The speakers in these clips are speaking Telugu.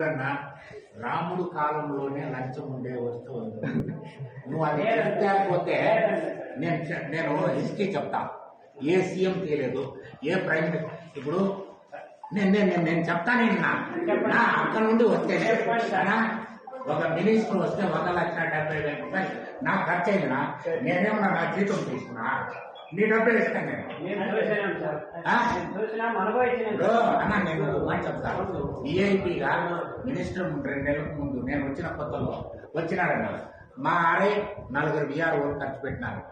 అన్నా, రాముడు కాలంలోనే లంచం ఉండే వస్తువు నువ్వు అది చెప్పకపోతే నేను నేను హిస్టరీ చెప్తా. ఏ సీఎం తీయలేదు ఏ ప్రైమ్ మినిస్టర్ ఇప్పుడు నేను నేను నేను- చెప్తాను నిన్న నా. అక్కడ నుండి వస్తే నా ఒక మినిస్టర్ వస్తే ఒక లక్ష డెబ్బై వేల రూపాయలు. నాకు ఖర్చు అయిందినా నేనేమన్నా నా జీతం తీసుకున్నా? నీ డబ్బే ఇస్తాను నేను. అన్న నేను మాట చెప్తాను ఈఐపీగా మినిస్టర్ రెండు నెలలకు ముందు నేను వచ్చిన కొత్తలో వచ్చినారన్న మా ఆర్ఐ నలుగురు బీఆర్ ఖర్చు పెట్టినారు.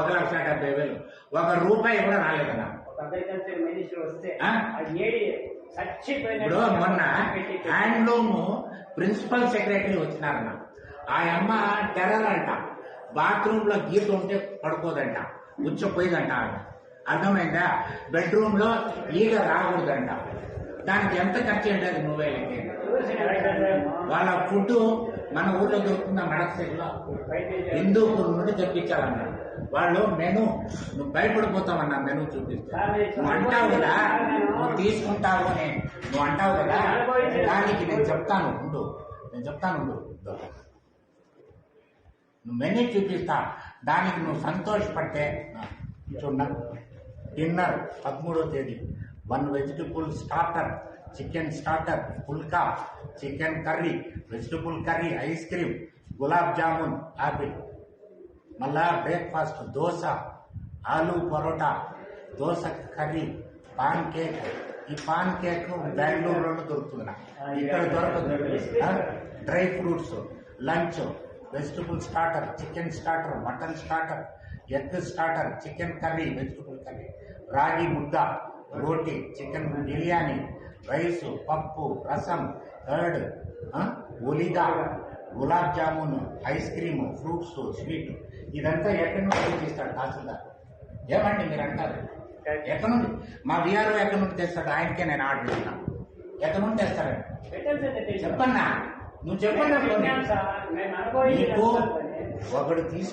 ఒక లక్ష డెబ్బై వేలు. ఒక రూపాయి కూడా రాలేదన్న. ఇప్పుడు మొన్న హ్యాండ్లూమ్ ప్రిన్సిపల్ సెక్రటరీ వచ్చినారన్న. ఆ అమ్మ టెర్రర్ అంట. బాత్రూమ్లో గీత ఉంటే పడుకోదంట ఉచ్చపోయిందంట ఆమె అర్థమైందా? బెడ్రూమ్లో ఈగ రాకూడదంట. దానికి ఎంత ఖర్చు ఏంటది నువ్వే వాళ్ళ ఫుడ్ మన ఊర్లో దొరుకుతుందా మడకసేలో హిందూపూర్ నుండి తెప్పించాలన్నారు వాళ్ళు మెను నువ్వు భయపడిపోతావన్నా మెను చూపిస్తావు నువ్వు అంటావు కదా నువ్వు తీసుకుంటావు అని. నువ్వు అంటావు కదా దానికి నేను చెప్తాను ఉండు. నేను చెప్తాను ఉండు. నువ్వు మెనీ చూపిస్తా. దానికి నువ్వు సంతోషపడితే చూడ డిన్నర్ పదమూడో తేదీ. One vegetable starter chicken starter phulka chicken curry vegetable curry ice cream gulab jamun apple మళ్ళా breakfast dosa aloo paratha dosa curry pancake ఈ పాన్ కేక్ బెంగళూరులోనే దొరుకుతుంది ఇక్కడ దొరకదు. Dry fruits lunch. Vegetable starter chicken starter mutton starter egg starter chicken curry vegetable curry ragi mudda roti chicken biryani rice పప్పు rasam curd ఒలిగా gulab jamun ice cream fruits sweet ఇదంతా ఎక్కడి నుంచి తెచ్చిస్తాడు తహసీల్దార్? ఏమండి మీరు అంటారు ఎక్కడి నుండి? మా బీఆర్ఓ ఎక్కడి నుండి తెస్తాడు? ఆయనకే నేను ఆర్డర్ ఇస్తాను. ఎక్కడి నుండి తెస్తాడు చెప్పన్నా నువ్వు అనుభవించిన ఒకడు తీసు